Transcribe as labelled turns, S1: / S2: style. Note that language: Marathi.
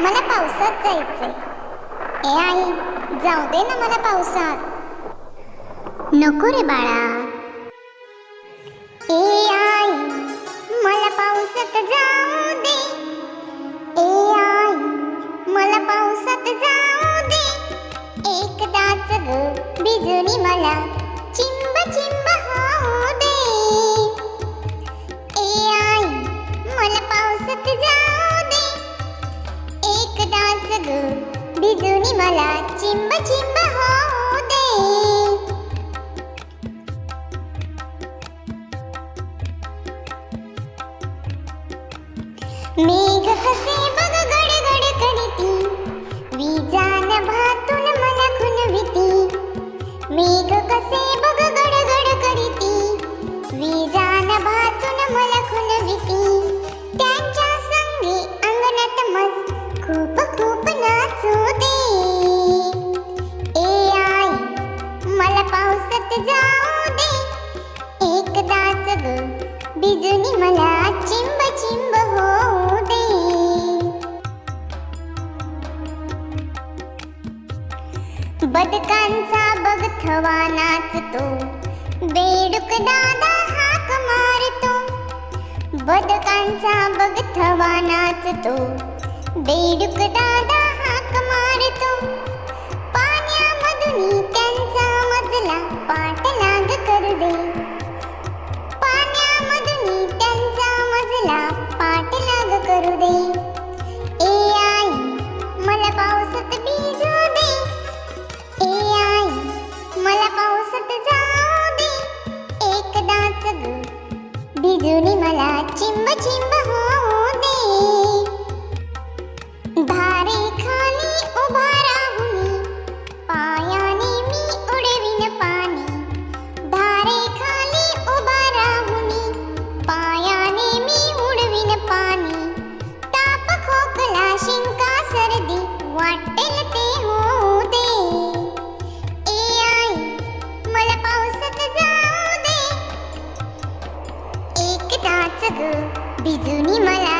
S1: मला पावसात जायचंय. ए आई जाऊ दे ना मला पावसात. नको रे बाळा. ए आई मला पावसात जाऊ दे. ए आई मला पावसात जाऊ दे. एकदाच ग बिजुनी मला एकदाच बिजुनी मला चिंब चिंब होऊ दे मेघ कसे बघ गडगड करीती. विजान भातून मला खुनविती मेघ बिजुनी मला चिंब चिंब होऊ दे बदकांचा बगथवा नाचतो. बेडूक दादा हाक मारतो. बदकांचा बगथवा नाचतो. बेडूक दादा हाक मारतो. करू दे. ए आई मला पावसात भिजू दे. ए आई मला पावसात जाऊ दे. एकदाच ग भिजूनी मला चिंब चिंब एकदाच ग भिजुनी मला चिंब चिंब